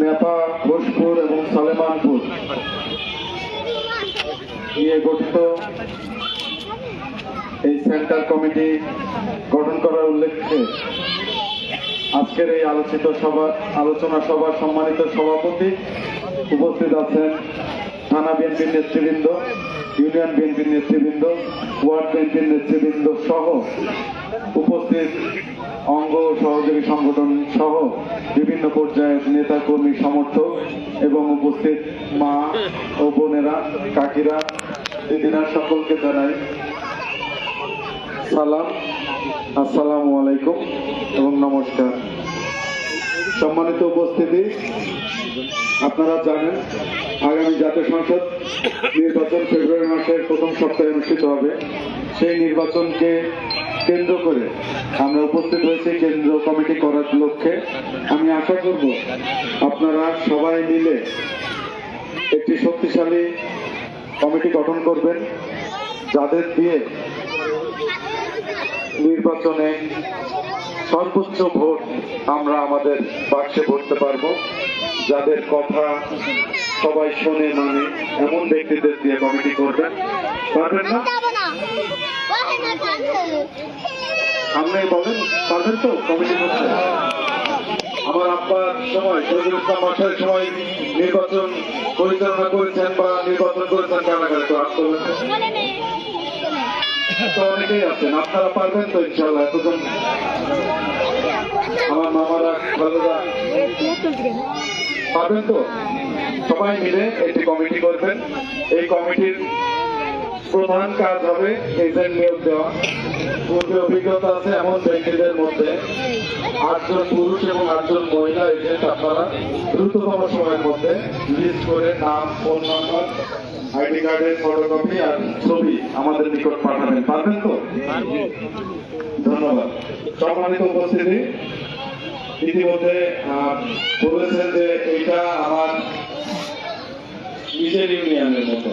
নেপা ঘোষপুর এবং সালেমানপুর। নিয়ে গঠিত এই সেন্টার কমিটি গঠন করার উল্লেখে আজকের এই আলোচিত সভা আলোচনা সভার সম্মানিত সভাপতি উপস্থিত আছেন থানা বিএনপির নেতৃবৃন্দ, ইউনিয়ন বিএনপির নেতৃবৃন্দ, ওয়ার্ড বিএনপির নেতৃবৃন্দ সহ উপস্থিত অঙ্গ সহযোগী সংগঠন সহ বিভিন্ন পর্যায়ের নেতা কর্মী সমর্থক এবং উপস্থিত মা ও বোনেরা, কাকিরা, দিদিরা, সকলকে জানাই সালাম, আসসালামু আলাইকুম এবং নমস্কার। সম্মানিত উপস্থিতি, আপনারা জানেন আগামী জাতীয় সংসদ নির্বাচন ফেব্রুয়ারি মাসের প্রথম সপ্তাহে অনুষ্ঠিত হবে। সেই নির্বাচনকে কেন্দ্র করে আমরা উপস্থিত হয়েছি কেন্দ্র কমিটি করার লক্ষ্যে। আমি আশা করব আপনারা সবাই মিলে একটি শক্তিশালী কমিটি গঠন করবেন, যাদের দিয়ে নির্বাচনে সর্বোচ্চ ভোট আমরা আমাদের বাক্সে ভরতে পারব, যাদের কথা সবাই শোনে মানে এমন ব্যক্তিদের দিয়ে কমিটি করবেন। পারবেন না যাব না ওহে না থাকবে সামনে বলেন, পারবেন তো? কমিটি করতে আমার আব্বার সময় শহীদুল ইসলাম মাসের সময় নির্বাচন পরিচালনা করেছেন বা নির্বাচন করেছেন কারাগারে, তো আর করলেন না। বলে নে তো অনেকেই আছেন, আপনারা পারবেন তো ইনশাল্লাহ এতজন। আমার মামারা খালারা পারবেন তো? সবাই মিলে একটি কমিটি করবেন। এই কমিটির প্রধান কাজ হবে এজেন্ট নিয়োগ দেওয়া। পূর্বে অভিজ্ঞতা আছে এমন ব্যক্তিদের মধ্যে। আটজন পুরুষ এবং আটজন মহিলা এজেন্ট আপনারা দ্রুততম সময়ের মধ্যে লিস্ট করে নাম ফোন নাম্বার আইডি কার্ডের ফটোকপি আর ছবি আমাদের নিকট পাঠাবেন। পারবেন তো? ধন্যবাদ। সম্মানিত উপস্থিতি, ইতিমধ্যে বলেছেন যে এটা আমার নিজের ইউনিয়নের মতো।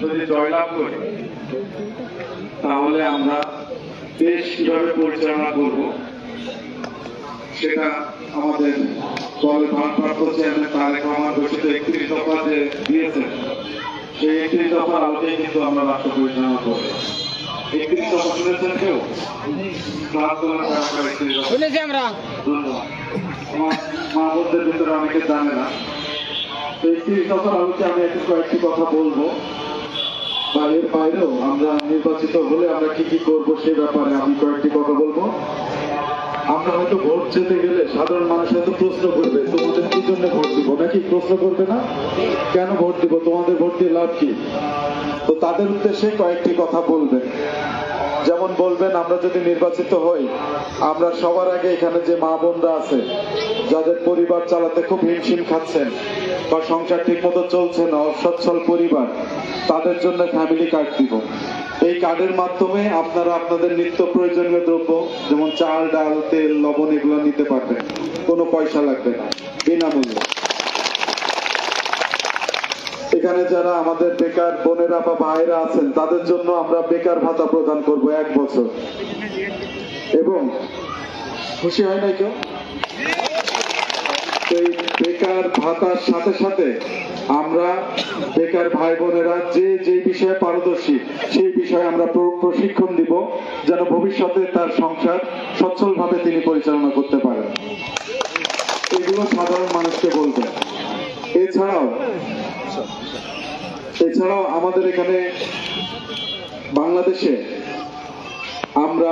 যদি জয়লাভ করি তাহলে আমরা দেশ কীভাবে পরিচালনা করব সেটা আমাদের দলের ভারপ্রাপ্ত চেয়ারম্যান তারেক রহমান ঘোষিত একত্রিশ দফা যে দিয়েছেন সেই একত্রিশ দফার আলোকেই কিন্তু আমরা রাষ্ট্র পরিচালনা করব। একত্রিশ দফা শুনেছেন কেউ? শুনেছি আমরা। ধন্যবাদ। আমার ভিতরে অনেকে জানে না। তো একত্রিশ দফার আলোকে আমি একটু কয়েকটি কথা বলব। বাইরেও আমরা নির্বাচিত হলে আমরা কি কি করব সে ব্যাপারে আমি কয়েকটি কথা বলব। আমরা হয়তো ভোট যেতে গেলে সাধারণ মানুষ হয়তো প্রশ্ন করবে, তোমাদের কি জন্য ভোট দিব? নাকি প্রশ্ন করবে না? কেন ভোট দিব? তোমাদের ভোট দিয়ে লাভ কি? তো তাদের উদ্দেশ্যে কয়েকটি কথা বলবেন যেমন বলবেন, আমরা যদি নির্বাচিত হই, আমরা সবার আগে এখানে যে মা বোনরা আছে, যাদের পরিবার চালাতে খুব হিমশিম খাচ্ছেন বা সংসার ঠিক মতো চলছে না, অসচ্ছল পরিবার, তাদের জন্য ফ্যামিলি কার্ড দিব। এই কার্ডের মাধ্যমে আপনারা আপনাদের নিত্য প্রয়োজনীয় দ্রব্য, যেমন চাল, ডাল, তেল, লবণ, এগুলো নিতে পারবেন। কোনো পয়সা লাগবে না। বিনামূল্যে। এখানে যারা আমাদের বেকার বোনেরা বা ভাইরা আছেন, তাদের জন্য আমরা বেকার ভাতা প্রদান করব এক বছর। এবং খুশি হয় না কেউ? বেকার ভাতার সাথে সাথে আমরা বেকার ভাই বোনেরা যে যে বিষয়ে পারদর্শী, সেই বিষয়ে আমরা প্রশিক্ষণ দিব যেন ভবিষ্যতে তার সংসার সচ্ছলভাবে তিনি পরিচালনা করতে পারেন। এগুলো সাধারণ মানুষকে বলবেন এছাড়াও এছাড়াও আমাদের এখানে বাংলাদেশে আমরা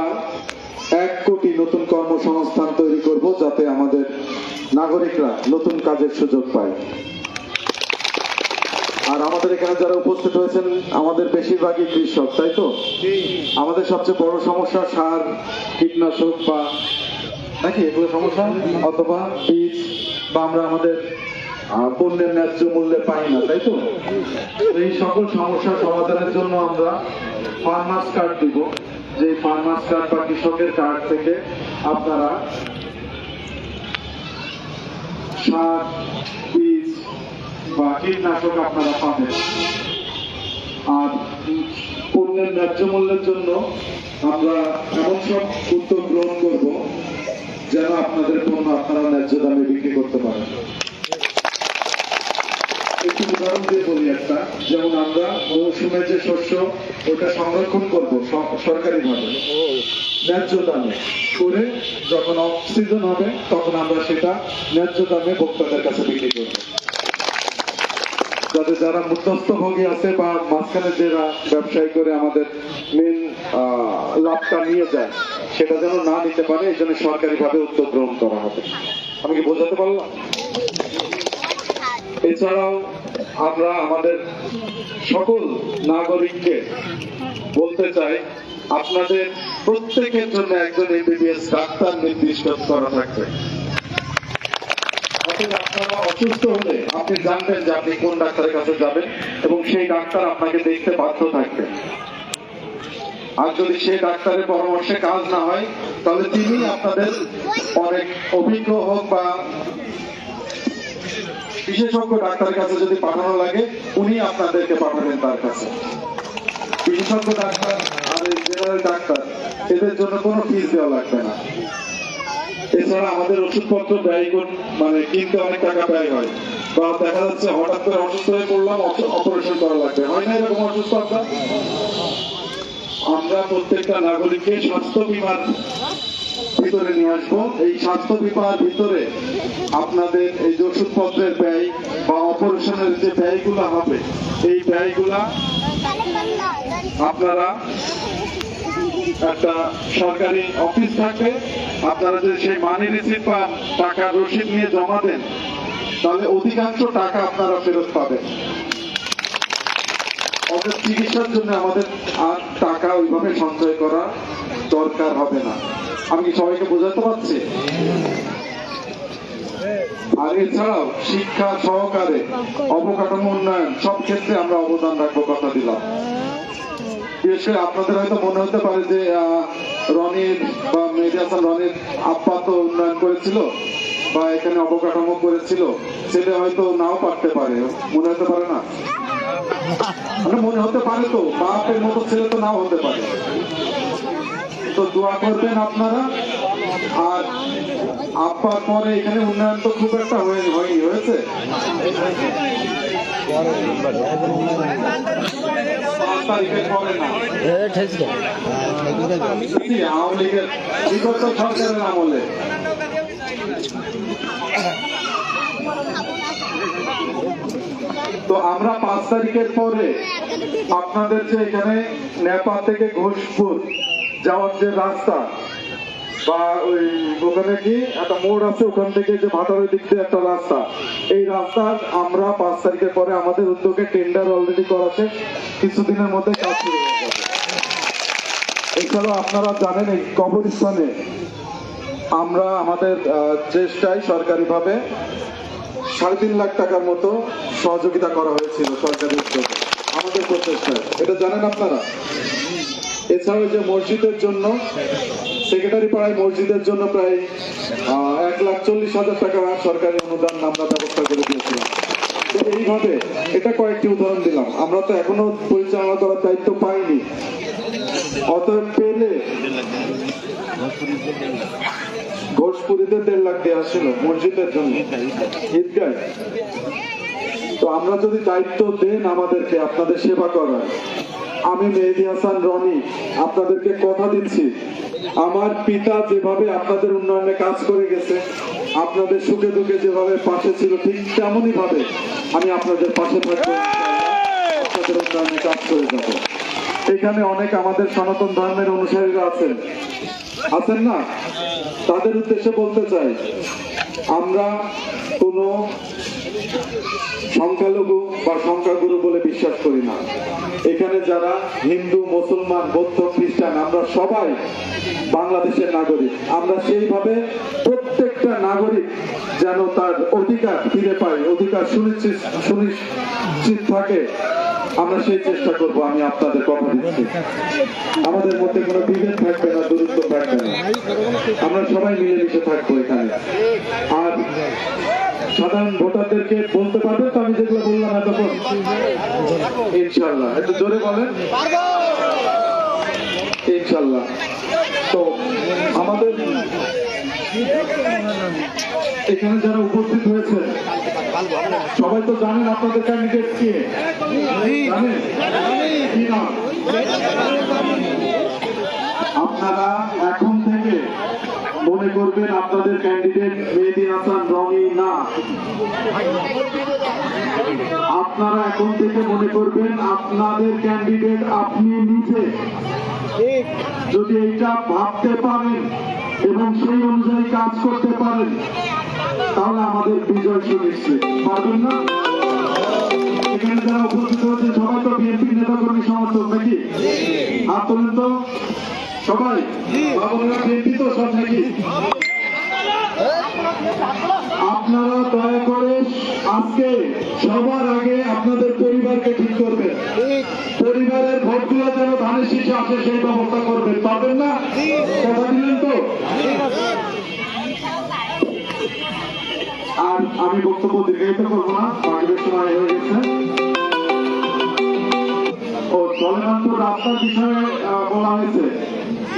এক কোটি নতুন কর্মসংস্থান তৈরি করব যাতে আমাদের নাগরিকরা নতুন কাজের সুযোগ পায়। আর আমাদের এখানে যারা উপস্থিত হয়েছেন আমাদের বেশিরভাগই কৃষক তাই তো? আমাদের সবচেয়ে বড় সমস্যা সার কীটনাশক বা নাকি এগুলো সমস্যা? অথবা বীজ বা আমরা আমাদের পণ্যের ন্যায্য মূল্যে পাই না, তাই তো? এই সকল সমস্যা সমাধানের জন্য আমরা ফার্মার্স কার্ড দিব। যে ফার্মার্স কার্ড বা কৃষকের কার্ড থেকে আপনারা সার, বীজ বা কীটনাশক আপনারা পাবেন। আর পণ্যের ন্যায্য মূল্যের জন্য আমরা এমন সব উদ্যোগ গ্রহণ করব যেন আপনাদের পণ্য আপনারা ন্যায্য দামে বিক্রি করতে পারেন। একটু উদাহরণ দিয়ে বলি একটা। যেমন আমরা মৌসুমে যে শস্য, ওটা সংরক্ষণ করব সরকারি ভাবে ন্যায্য দামে করে যখন অফ হবে, তখন আমরা সেটা ন্যায্য দামে ভোক্তাদের কাছে বিক্রি করব। যাতে যারা মধ্যস্থভোগী আছে বা মাঝখানে যারা ব্যবসায়ী করে আমাদের মেন লাভটা নিয়ে যায়, সেটা যেন না নিতে পারে, এই জন্য সরকারিভাবে উদ্যোগ গ্রহণ করা হবে। আমি কি বোঝাতে পারলাম? এছাড়াও আমরা আমাদের সকল নাগরিককে বলতে চাই, আপনাদের প্রত্যেকের জন্য একজন এমবিবিএস ডাক্তার নির্দিষ্ট করা থাকবে। অসুস্থ হলে আপনি জানবেন যে আপনি কোন ডাক্তারের কাছে যাবেন এবং সেই ডাক্তার আপনাকে দেখতে বাধ্য থাকবে। আর যদি সেই ডাক্তারের পরামর্শে কাজ না হয়, তাহলে তিনি আপনাদের অনেক অভিজ্ঞ হোক বা বিশেষজ্ঞ ডাক্তারের কাছে যদি পাঠানো লাগে, উনি আপনাদেরকে পাঠাবেন তার কাছে। বিশেষজ্ঞ ডাক্তার আর জেনারেল ডাক্তার, এদের জন্য কোনো ফিস দেওয়া লাগবে না। এছাড়া আমাদের ওষুধপত্র ব্যয় মানে কিনতে অনেক টাকা ব্যয় হয়। বা দেখা যাচ্ছে হঠাৎ করে অসুস্থ হয়ে পড়লাম অপারেশন করা লাগবে। হয় না এরকম অসুস্থ আমরা? প্রত্যেকটা নাগরিককে স্বাস্থ্য বিমার ভিতরে নিয়ে আসব। এই স্বাস্থ্য বিমার ভিতরে আপনাদের এই ওষুধপত্রের ব্যয় বা অপারেশনের যে ব্যয়গুলো হবে, এই ব্যয়গুলা আপনারা একটা সরকারি অফিস থাকবে আপনারা যদি সেই মানি রিসিপ্ট বা টাকার রসিদ নিয়ে জমা দেন, তাহলে অধিকাংশ টাকা আপনারা ফেরত পাবেন। চিকিৎসার জন্য আমাদের আর টাকা ওইভাবে সঞ্চয় করা দরকার হবে না। আমি কি সবাইকে বোঝাতে পারছি? আর এছাড়াও শিক্ষা সহকারে অবকাঠামো উন্নয়ন, সব ক্ষেত্রে আমরা অবদান রাখব, কথা দিলাম। বিশেষ করে আপনাদের হয়তো মনে হতে পারে যে রনির বা মেহেদি রনির আব্বা তো উন্নয়ন করেছিল বা এখানে অবকাঠামো করেছিল ছেলে হয়তো নাও পারতে পারে। মনে হতে পারে না? মানে মনে হতে পারে তো, বাপের মতো ছেলে তো নাও হতে পারে। তো দোয়া করবেন আপনারা। আর আব্বার পরে এখানে উন্নয়ন তো খুব একটা হয়ে হয়নি হয়েছে? আওয়ামী লীগের বিগত সরকারের আমলে। তো আমরা পাঁচ তারিখের পরে আপনাদের যে এখানে নেপাল থেকে ঘোষপুর যাওয়ার যে রাস্তা বা ওই ওখানে কি একটা মোড় আছে, ওখান থেকে যে ভাটারের দিক দিয়ে একটা রাস্তা। এই রাস্তা আমরা পাঁচ তারিখের পরে আমাদের উদ্যোগে টেন্ডার অলরেডি করা শেষ কিছুদিনের মধ্যে কাজ শুরু হয়ে যাবে। এছাড়াও আপনারা জানেন এই কবরস্থানে আমরা আমাদের চেষ্টায় সরকারিভাবে সাড়ে তিন লাখ টাকার মতো সহযোগিতা করা হয়েছিল সরকারি উদ্যোগে। আমাদের প্রচেষ্টায়। এটা জানেন আপনারা? এছাড়াও যে মসজিদের জন্য সেক্রেটারি পাড়ায় মসজিদের জন্য প্রায় এক লাখ চল্লিশ হাজার টাকা সরকারি অনুদান আমরা ব্যবস্থা করে দিয়েছিলাম। এইভাবে এটা কয়েকটি উদাহরণ দিলাম। আমরা তো এখনও পরিচালনা করার দায়িত্ব পাইনি। অতএব পেলে ঘোষপুরিতে দেড় লাখ দেওয়া ছিল মসজিদের জন্য। ঈদগায়। তো আমরা যদি দায়িত্ব দেন আমাদেরকে, আপনাদের সেবা করার। আমি মেহেদি হাসান রনি, আপনাদেরকে কথা দিচ্ছি। আমার পিতা যেভাবে আপনাদের উন্নয়নে কাজ করে গেছে, আপনাদের সুখে দুঃখে যেভাবে পাশে ছিল, ঠিক তেমনই ভাবে আমি আপনাদের পাশে থাকব, আপনাদের উন্নয়নে কাজ করে যাব। এখানে অনেক আমাদের সনাতন ধর্মের অনুসারীরা আছেন। আছেন না? তাদের উদ্দেশ্যে বলতে চাই, আমরা কোনো সংখ্যালঘু বা সংখ্যাগুরু বলে বিশ্বাস করি না। এখানে যারা হিন্দু, মুসলমান, বৌদ্ধ, খ্রিস্টান, আমরা সবাই বাংলাদেশের নাগরিক। আমরা সেইভাবে প্রত্যেকটা নাগরিক যেন তার অধিকার ফিরে পায়, অধিকার সুনিশ্চিত সুনিশ্চিত থাকে। আমরা সেই চেষ্টা করব, আমি আপনাদের কথা দিচ্ছি। আমাদের মধ্যে কোনো বিভেদ থাকবে না, দূরত্ব থাকবে না। আমরা সবাই মিলেমিশে থাকব এখানে। আর সাধারণ ভোটারদেরকে বলতে পারবে তো আমি যেগুলো বললাম এতক্ষণ? ইনশাল্লাহ। একটু জোরে বলেন। ইনশাল্লাহ। তো আমাদের এখানে যারা উপস্থিত হয়েছে সবাই তো জানেন আপনাদের ক্যান্ডিডেট কে। আপনারা এখন মনে করবেন আপনাদের ক্যান্ডিডেট মেহেদি হাসান রনি না। আপনারা এখন থেকে মনে করবেন আপনাদের ক্যান্ডিডেট আপনি নিজে। যদি এইটা ভাবতে পারেন এবং সেই অনুযায়ী কাজ করতে পারেন, তাহলে আমাদের বিজয় সুনিশ্চিত। পারবেন না? এখানে যারা উপস্থিত হয়েছে, সবাই তো বিএনপি নেতা কর্মী সমর্থক নাকি? হাত তো। সবাই সব নাকি? আপনারা দয়া করে আজকে সবার আগে আপনাদের পরিবারকে ঠিক করবেন। পরিবারের ভোটগুলো যেন ধানের শীষে আসে সেই ব্যবস্থা করবেন। পারবেন না? কথা দিলেন তো? আর আমি বক্তব্য দীর্ঘায়িত করব না বাকিদের সময় হয়ে গেছে। ও চলমানপুর রাস্তার বিষয়ে বলা হয়েছে।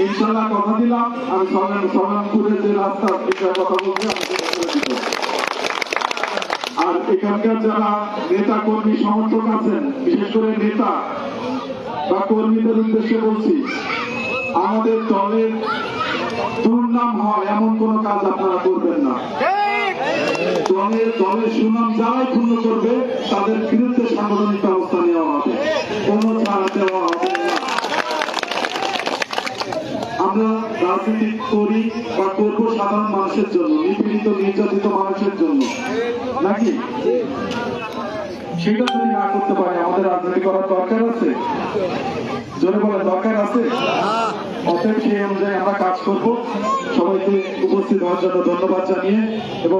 ইনশাল্লাহ কথা দিলাম আমি চলমানপুরের যে রাস্তার বিষয়ে কথা বলছি। আর এখানকার যারা নেতা কর্মী, সমর্থক আছেন, বিশেষ করে নেতা বা কর্মীদের উদ্দেশ্যে বলছি, আমাদের দলের দুর্নাম হয়, এমন কোন কাজ আপনারা করবেন না দলের দলের সুনাম যারাই পূর্ণ করবে, তাদের বিরুদ্ধে সাংগঠনিক ব্যবস্থা নেওয়া হবে কোন ছাড় দেওয়া হবে না আমরা রাজনীতি করি বা করব সাধারণ মানুষের জন্য, নিপীড়িত, নির্যাতিত মানুষের জন্য। নাকি? সেটা যদি না করতে পারে, আমাদের রাজনীতি করার দরকার আছে? আমরা কাজ করব। সবাইকে উপস্থিত হওয়ার জন্য ধন্যবাদ জানিয়ে এবং